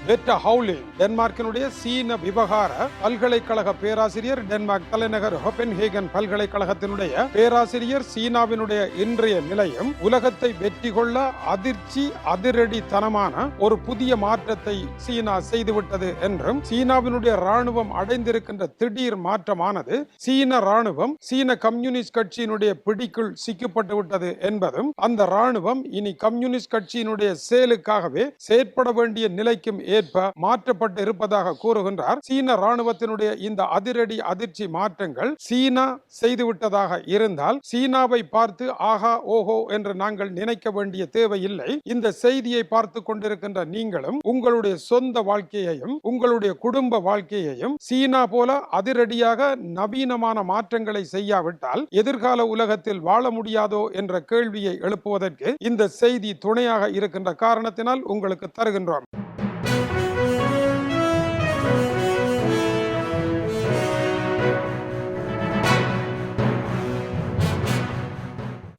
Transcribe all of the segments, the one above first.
பெட்ட ஹவுலி டென்மார்க்கினுடைய சீன விவகார பல்கலைக்கழக பேராசிரியர் டென்மார்க் தலைநகர் ஹொபென்ஹேகன் பல்கலைக்கழகத்தினுடைய பேராசிரியர் சீனாவினுடைய இன்றைய நிலையம் உலகத்தை வெற்றி கொள்ள அதிர்ச்சி அதிரடித்தனமான ஒரு புதிய மாற்றத்தை சீனா செய்துவிட்டது என்றும் சீனாவினுடைய ராணுவம் அடைந்திருக்கின்ற திடீர் மாற்றமானது சீன ராணுவம் சீன கம்யூனிஸ்ட் கட்சியினுடைய பிடிக்குள் சிக்கப்பட்டு விட்டது என்பதும் அந்த ராணுவம் இனி கம்யூனிஸ்ட் கட்சியினுடைய செயலுக்காகவே செயற்பட வேண்டிய நிலைக்கும் ஏற்ப மாற்றப்பட்டு இருப்பதாக கூறுகின்றார். சீன ராணுவத்தினுடைய இந்த அதிரடி அதிர்ச்சி மாற்றங்கள் சீனா செய்துவிட்டதாக இருந்தால் சீனாவை பார்த்து ஆஹா ஓஹோ என்று நாங்கள் நினைக்க வேண்டிய தேவையில்லை. இந்த செய்தியை பார்த்து கொண்டிருக்கின்ற நீங்களும் உங்களுடைய சொந்த வாழ்க்கையையும் உங்களுடைய குடும்ப வாழ்க்கையையும் சீனா போல அதிரடியாக நவீனமான மாற்றங்களை செய்யாவிட்டால் எதிர்கால உலகத்தில் வாழ முடியாதோ என்ற கேள்வியை எழுப்புவதற்கு இந்த செய்தி துணையாக இருக்கின்ற காரணத்தினால் உங்களுக்கு தருகின்றோம்.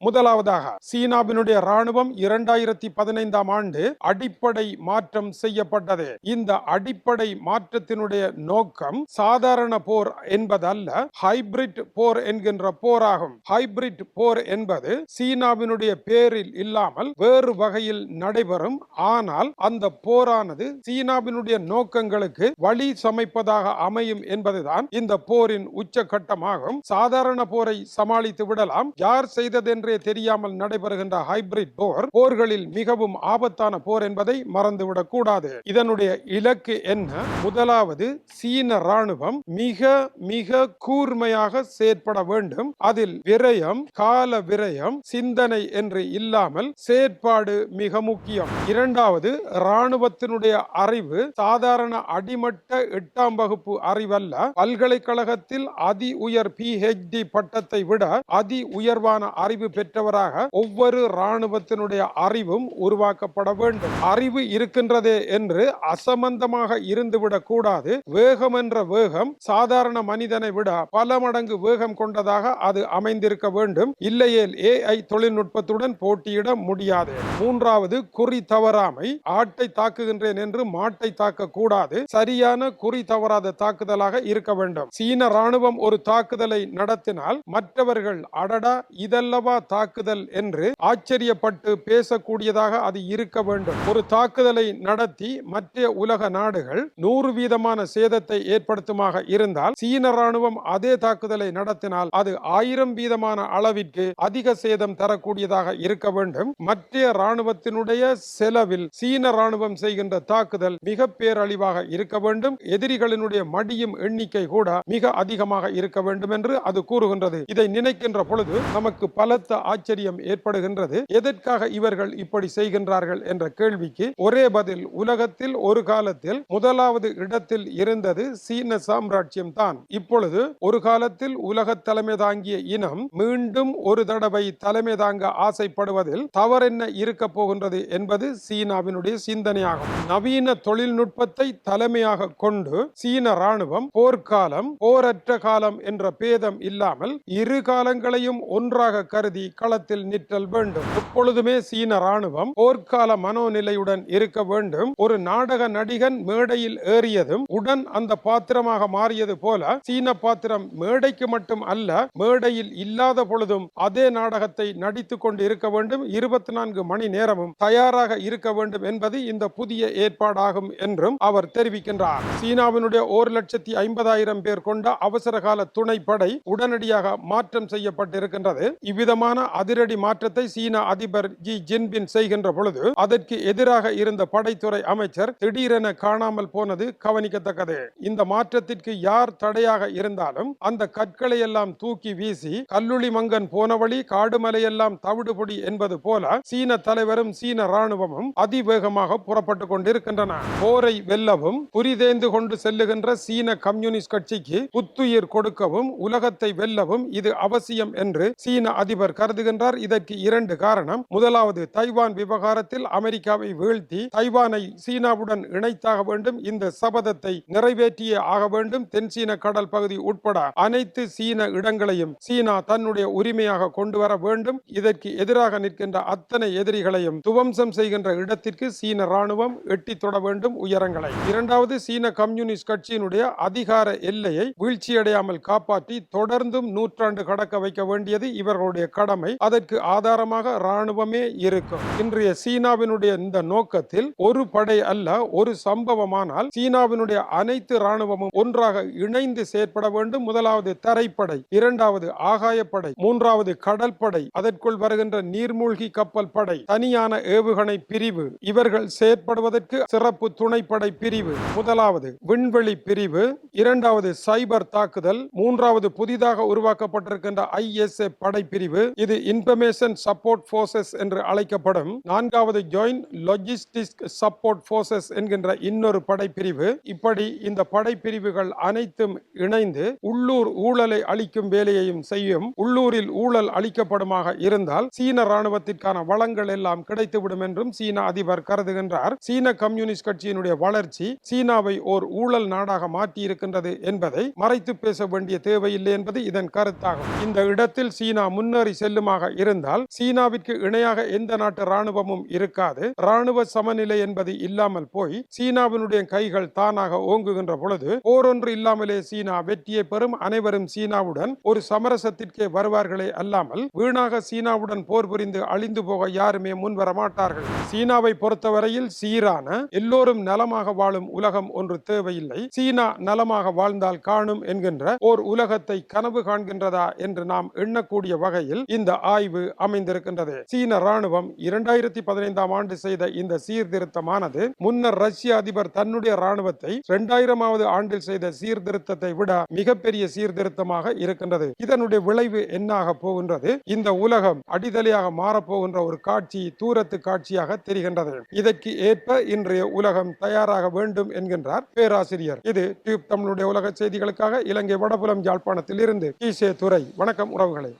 முதலாவதாக சீனாவினுடைய ராணுவம் இரண்டாயிரத்தி பதினைந்தாம் ஆண்டு அடிப்படை மாற்றம் செய்யப்பட்டது. இந்த அடிப்படை மாற்றத்தினுடைய நோக்கம் சாதாரண போர் என்பதல்ல ஹைபிரிட் போர் என்கின்ற போராகும். ஹைபிரிட் போர் என்பது சீனாவினுடைய பேரில் இல்லாமல் வேறு வகையில் நடைபெறும். ஆனால் அந்த போரானது சீனாவினுடைய நோக்கங்களுக்கு வழி சமைப்பதாக அமையும் என்பதுதான் இந்த போரின் உச்சகட்டமாகும். சாதாரண போரை சமாளித்து விடலாம். யார் செய்ததென்று தெரியாமல் நடைபெறுகின்ற ஹைபிரிட் போர் போர்களில் மிகவும் ஆபத்தான போர் என்பதை மறந்துவிடக் கூடாது இதனுடைய இலக்கு என்ன? முதலாவது சீன ராணுவம் மிக மிக கூர்மையாக செயற்பட வேண்டும். அதில் விரயம் கால விரயம் சிந்தனை என்று இல்லாமல் செயற்பாடு மிக முக்கியம். இரண்டாவது ராணுவத்தினுடைய அறிவு சாதாரண அடிமட்ட எட்டாம் வகுப்பு அறிவல்ல. பல்கலைக்கழகத்தில் அதி உயர் பிஹெச்டி பட்டத்தை விட அதி உயர்வான அறிவு பெற்றவராக ஒவ்வொரு இராணுவத்தினுடைய அறிவும் உருவாக்கப்பட வேண்டும். அறிவு இருக்கின்றதே என்று அசம்பந்தமாக இருந்துவிடக் கூடாது. வேகம் என்ற வேகம் சாதாரண மனிதனை விட பல மடங்கு வேகம் கொண்டதாக அது அமைந்திருக்க வேண்டும். இல்லையேல் ஏஐ தொழில்நுட்பத்துடன் போட்டியிட முடியாது. மூன்றாவது குறி தவறாமை. ஆட்டை தாக்குகின்றேன் என்று மாட்டை தாக்க கூடாது. சரியான குறி தவறாத தாக்குதலாக இருக்க வேண்டும். சீன ராணுவம் ஒரு தாக்குதலை நடத்தினால் மற்றவர்கள் அடடா இதல்லவா தாக்குதல் என்று ஆச்சரியப்பட்டு பேசக்கூடியதாக அது இருக்க வேண்டும். ஒரு தாக்குதலை நடத்தி மற்ற உலக நாடுகள் நூறு வீதமான சேதத்தை ஏற்படுத்துமாக இருந்தால் சீன ராணுவம் அதே தாக்குதலை நடத்தினால் அது ஆயிரம் வீதமான அளவிற்கு அதிக சேதம் தரக்கூடியதாக இருக்க வேண்டும். மற்ற ராணுவத்தினுடைய செலவில் சீன ராணுவம் செய்கின்ற தாக்குதல் மிக பேரழிவாக இருக்க வேண்டும். எதிரிகளினுடைய மடியும் எண்ணிக்கை கூட மிக அதிகமாக இருக்க வேண்டும் என்று அது கூறுகின்றது. இதை நினைக்கின்ற பொழுது நமக்கு பலத்த ஆச்சரியம் ஏற்படுகின்றது. எதற்காக இவர்கள் இப்படி செய்கின்றார்கள் என்ற கேள்விக்கு ஒரே பதில் உலகத்தில் ஒரு காலத்தில் முதலாவது இடத்தில் இருந்தது சீன சாம்ராஜ்யம் தான் இப்பொழுது ஒரு காலத்தில் உலக தலைமை தாங்கிய இனம் மீண்டும் ஒரு தடவை தலைமை தாங்க ஆசைப்படுவதில் தவறென்ன இருக்க போகின்றது என்பது சீனாவினுடைய சிந்தனையாகும். நவீன தொழில்நுட்பத்தை தலைமையாக கொண்டு சீன ராணுவம் போர்க்காலம் போரற்ற காலம் என்ற பேதம் இல்லாமல் இரு காலங்களையும் ஒன்றாக கருதி களத்தில் நிற்றல் வேண்டும். எப்பொழுதுமே சீன ராணுவம் போர்க்கால மனோநிலையுடன் இருக்க வேண்டும். ஒரு நாடக நடிகன் மேடையில் ஏறியதும் உடன் அந்த பாத்திரமாக மாறியது போல சீன பாத்திரம் மேடைக்கு மட்டும் அல்ல மேடையில் இல்லாத பொழுதும் அதே நாடகத்தை நடித்துக் கொண்டு இருக்க வேண்டும். இருபத்தி நான்கு மணி நேரமும் தயாராக இருக்க வேண்டும் என்பது இந்த புதிய ஏற்பாடாகும் என்றும் அவர் தெரிவிக்கின்றார். சீனாவினுடைய ஒரு லட்சத்தி ஐம்பதாயிரம் பேர் கொண்ட அவசரகால துணைப்படை உடனடியாக மாற்றம் செய்யப்பட்டிருக்கின்றது. இவ்விதமான அதிரடி மாற்றத்தை சீன அதிபர் ஜி ஜின்பின் செய்கின்ற பொழுது அதற்கு எதிராக இருந்த படைத்துறை அமைச்சர் திடீரென காணாமல் போனது கவனிக்கத்தக்கது. இந்த மாற்றத்திற்கு யார் தடையாக இருந்தாலும் அந்த கற்களை எல்லாம் தூக்கி வீசி கல்லுளி மங்கன் போன வழி காடுமலையெல்லாம் தவிடுபொடி என்பது போல சீன தலைவரும் சீன ராணுவமும் அதிவேகமாக புறப்பட்டு கொண்டிருக்கின்றன. போரை வெல்லவும் புரிதேந்து கொண்டு செல்லுகின்ற சீன கம்யூனிஸ்ட் கட்சிக்கு புத்துயிர் கொடுக்கவும் உலகத்தை வெல்லவும் இது அவசியம் என்று சீன அதிபர் கருது கருதுகின்றார். இதற்கு இரண்டு காரணம். முதலாவது தைவான் விவகாரத்தில் அமெரிக்காவை வீழ்த்தி தைவானை சீனாவுடன் இணைத்தாக வேண்டும். இந்த சபதத்தை நிறைவேற்றியே ஆக வேண்டும். தென் சீன கடல் பகுதி உட்பட அனைத்து சீன இடங்களையும் சீனா தன்னுடைய உரிமையாக கொண்டு வர வேண்டும். இதற்கு எதிராக நிற்கின்ற அத்தனை எதிரிகளையும் துவம்சம் செய்கின்ற இடத்திற்கு சீன ராணுவம் எட்டி தொட வேண்டும். உயரங்களை இரண்டாவது சீன கம்யூனிஸ்ட் கட்சியினுடைய அதிகார எல்லையை வீழ்ச்சியடையாமல் காப்பாற்றி தொடர்ந்தும் நூற்றாண்டு கடக்க வைக்க வேண்டியது இவர்களுடைய கடமை. கடமை அதற்கு ஆதாரமாக இராணுவமே இருக்கும். இன்றைய சீனாவினுடைய இந்த நோக்கத்தில் ஒரு படை அல்ல ஒரு சம்பவமானால் சீனாவினுடைய அனைத்து இராணுவமும் ஒன்றாக இணைந்து செயற்பட வேண்டும். முதலாவது தரைப்படை இரண்டாவது ஆகாயப்படை மூன்றாவது கடற்படை அதற்குள் வருகின்ற நீர்மூழ்கி கப்பல் படை தனியான ஏவுகணை பிரிவு இவர்கள் செயற்படுவதற்கு சிறப்பு துணைப்படை பிரிவு முதலாவது விண்வெளி பிரிவு இரண்டாவது சைபர் தாக்குதல் மூன்றாவது புதிதாக உருவாக்கப்பட்டிருக்கின்ற ஐஎஸ்ஏ படைப்பிரிவு இது இன்ஃபர்மேஷன் சப்போர்ட் போர்சஸ் என்று அழைக்கப்படும் நான்காவது ஜாயிண்ட் லொஜிஸ்டிக் சப்போர்ட் போர்சஸ் என்கின்ற இன்னொரு படைப்பிரிவு. இப்படி இந்த படைப்பிரிவுகள் அனைத்தும் இணைந்து உள்ளூர் ஊழலை அளிக்கும் வேலையையும் செய்யும். உள்ளூரில் ஊழல் அளிக்கப்படுமாக இருந்தால் சீன ராணுவத்திற்கான வளங்கள் எல்லாம் கிடைத்துவிடும் என்றும் சீன அதிபர் கருதுகின்றார். சீன கம்யூனிஸ்ட் கட்சியினுடைய வளர்ச்சி சீனாவை ஓர் ஊழல் நாடாக மாற்றி இருக்கின்றது என்பதை மறைத்து பேச வேண்டிய தேவையில்லை என்பது இதன் கருத்தாகும். இந்த இடத்தில் சீனா முன்னேறி செல்லுமாக இருந்தால் சீனாவிற்கு இணையாக எந்த நாட்டு ராணுவமும் இருக்காது. ராணுவ சமநிலை என்பது இல்லாமல் போய் சீனாவினுடைய கைகள் தானாக ஓங்குகின்ற பொழுது போரொன்று இல்லாமலே சீனா வெற்றியை பெறும். அனைவரும் சீனாவுடன் ஒரு சமரசத்திற்கே வருவார்களே அல்லாமல் வீணாக சீனாவுடன் போர் புரிந்து அழிந்து போக யாருமே முன்வர மாட்டார்கள். சீனாவை பொறுத்தவரையில் சீரான எல்லோரும் நலமாக வாழும் உலகம் ஒன்று தேவையில்லை. சீனா நலமாக வாழ்ந்தால் காணும் என்கின்ற ஓர் உலகத்தை கனவு காண்கின்றதா என்று நாம் எண்ணக்கூடிய வகையில் இந்த ஆய்வு அமைந்திருக்கின்றது. சீன ராணுவம் இரண்டாயிரத்தி பதினைந்தாம் ஆண்டு செய்த இந்த சீர்திருத்தமானது முன்னர் ரஷ்ய அதிபர் தன்னுடைய ராணுவத்தை இரண்டாயிரமாவது ஆண்டில் செய்த சீர்திருத்தத்தை விட மிகப்பெரிய சீர்திருத்தமாக இருக்கின்றது. இதனுடைய விளைவு என்னாக போகின்றது? இந்த உலகம் அடிதலையாக மாறப்போகின்ற ஒரு காட்சி தூரத்து காட்சியாக தெரிகின்றது. இதற்கு ஏற்ப இன்றைய உலகம் தயாராக வேண்டும் என்கின்றார் பேராசிரியர். இது டியூப் தமிழுடைய உலக செய்திகளுக்காக இலங்கை வடபுலம் யாழ்ப்பாணத்தில் இருந்து கீசே துறை வணக்கம் உறவுகளை.